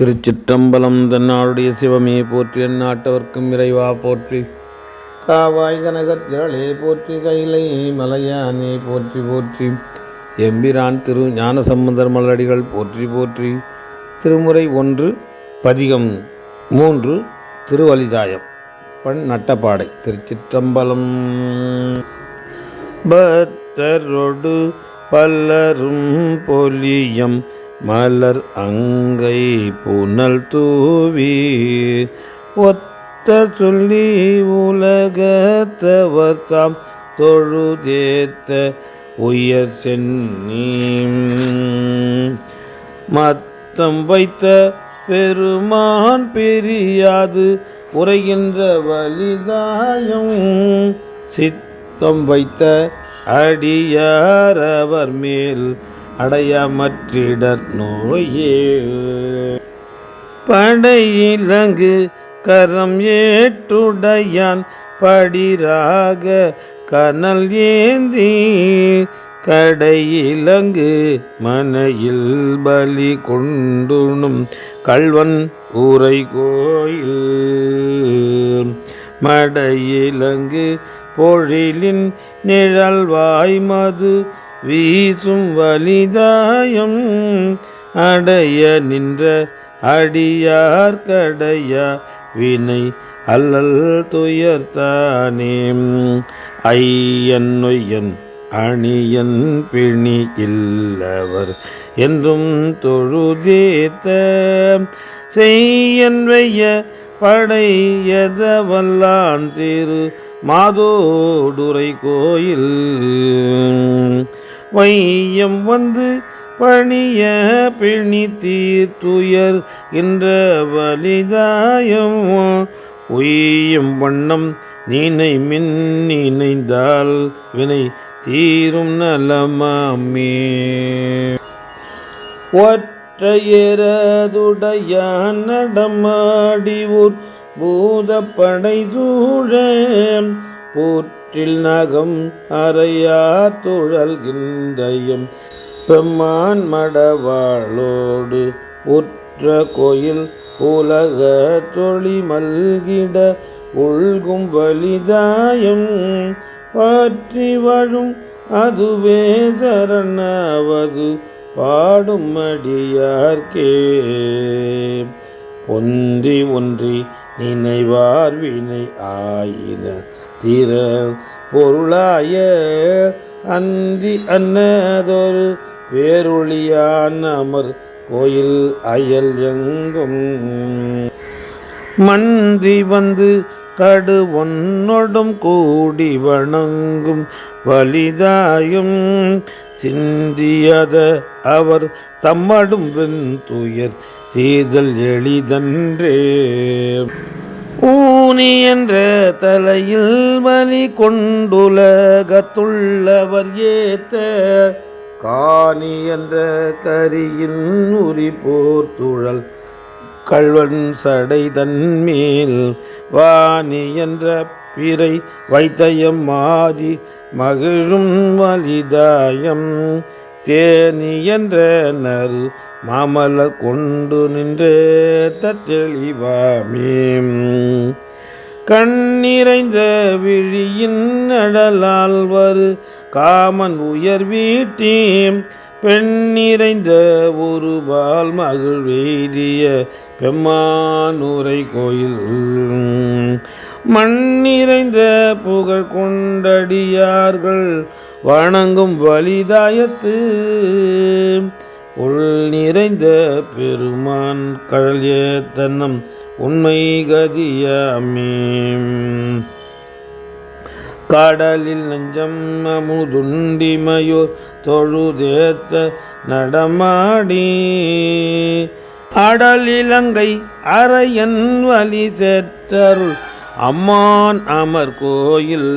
திருச்சிற்றம்பலம் தன்னாளுடைய சிவமே போற்றி எந்நாட்டவர்க்கும் இறைவா போற்றி. காவாய் கனகத்திரளே போற்றி கைலை மலையானே போற்றி போற்றி. எம்பிரான் திரு ஞானசம்பந்தர் மலடிகள் போற்றி போற்றி. திருமுறை ஒன்று பதிகம் மூன்று திருவலிதாயம். பண் நட்டப்பாடை திருச்சிற்றம்பலம். பக்தரொடு பலரும் பொலியம் மலர் அங்கை புனல் தூவி ஒத்த சொல்லி உலகத்தவர் தாம் தொழுதேத்த உயர் சென்னி மத்தம் வைத்த பெருமான் பிரியாது உரைகின்ற வலிதாயம். சித்தம் வைத்த அடியாரவர் மேல் அடையமற்றிடர் நோயே. படையிலங்கு கரம் ஏற்றுடையான் படிராக கனல் ஏந்தி. கடையிலங்கு மனையில் பலி கொண்டுணும் கல்வன் ஊரை கோயில் மடையிலங்கு பொழிலின் நிழல்வாய் மது வீசும் வலிதாயம் அடைய நின்ற அடியார் கடையா வினை அல்லல் துயர்த்தானே. ஐயன் நொய்யன் அணியன் பிணி இல்லவர் என்றும் தொழுதேத்த செய்யன் வைய படையதவல்லான் திரு மாதோடுரை கோயில். வையம் வந்து பணிய பிணி தீர்த்துயர் என்ற வலிதாயம். உய்யும் வண்ணம் நீனை மின் நினைந்தால் வினை தீரும் நலமாமே. ஒற்றையரதுடைய நடமாடி ஊர் பூதப்படை சூழ போற்றில் நகம் அறையார் துழல்கின்றையும். பெம்மான் மடவாளோடு உற்ற கோயில் உலக தொழி மல்கிட உள்கும் வலிதாயம். பாற்றி வாழும் அதுவே சரணாவது பாடும் அடியார்க்கே. பொந்தி ஒன்றி நினைவார் வினை ஆயின திற பொருளாய அந்தி அன்னதொரு பேரொழியான் அமர் கோயில் அயல் எங்கும். மந்தி வந்து கடு ஒன்னொடும் கூடி வணங்கும் வலிதாயும் சிந்தியத அவர் தம்மடும் வெண் துயர் தீதல் எளிதன்றே. ஊனி என்ற தலையில் வலி கொண்டுலகத்துள்ளவர் ஏத்த காணி என்ற கரியின் உரி போர்த்துழல் கல்வன் சடை தன்மேல் வாணி என்ற பிறை வைத்தயம் மாதி மகிழும் வலிதாயம் தேனி என்ற நறு மாமலர் கொண்டு நின்றே தத்தெளிவாமேம் கண்ணிறைந்த விழியின் அடலால் வரு காமன் உயர் வீட்டீம். பெண்ணிறைந்த ஒரு பால் மகிழ் வெய்திய பெம்மானூரை கோயில். மண்ணிறைந்த புகழ் கொண்டடியார்கள் வணங்கும் வலிதாயத்து. உள் நிறைந்த பெருமான் கடல் ஏத்தன்னம் உண்மை கதியாமே. கடலில் நெஞ்சம் அமுதுண்டிமையோர் தொழுதேத்த நடமாடி. அடலிலங்கை அரையன் வலி சேற்றருள் அம்மான் அமர் கோயில்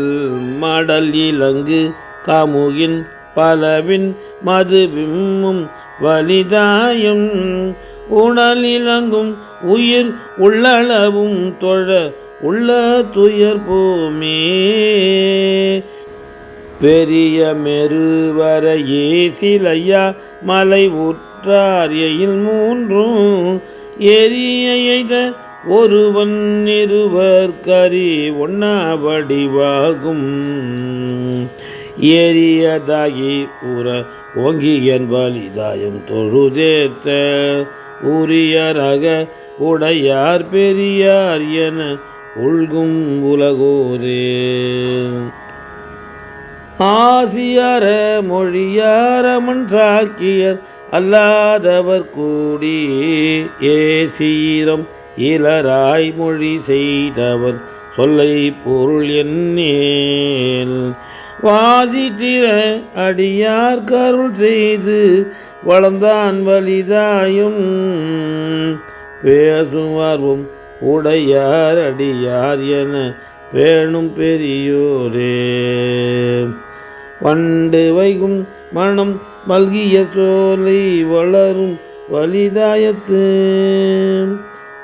மடலிலங்கு கமுகின் பலவின் மதுவிம்மும் வலிதாயம் உடலிலங்கும் உயிர் உள்ளளவும் தொழ உள்ள துயர் போமே. பெரிய மெருவரையே சிலையா மலை உற்றார் எயில் மூன்றும் எரிய எய்த ஒருவன் இருவர் கரி ஒன்னா வடிவாகும். எரியதாகி உற ஓங்கி என்பால் இதாயம் தொழுதேத்த ஊரியராக உடையார் பெரியார் என உள்கும் உலகோரே. ஆசியர மொழியாரமன் சாக்கியர் அல்லாதவர் கூடி ஏசீரம் இளராய் மொழி செய்தவர் சொல்லை பொருள் என்னேல் வாசித்திர அடியார் கருள் செய்து வளர்ந்தான் வலிதாயும். பேசுவார்வும் உடையார் அடியார் என பேணும் பெரியோரே. வண்டு வைகும் மனம் மல்கிய சோலை வளரும் வலிதாயத்து.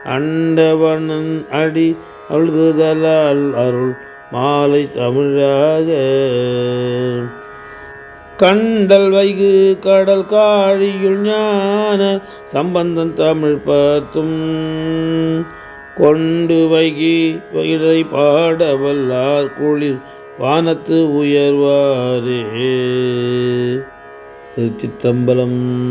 அண்டவனன் அடி அழுகுதலால் அருள் மாலை தமிழாக. கண்டல் வைகு கடல் காழியுள் ஞான சம்பந்தன் தமிழ் பத்தும். கொண்டு வைகி வயிறை பாட வல்லார் குளிர் வானத்து உயர்வாரே. திருச்சிற்றம்பலம்.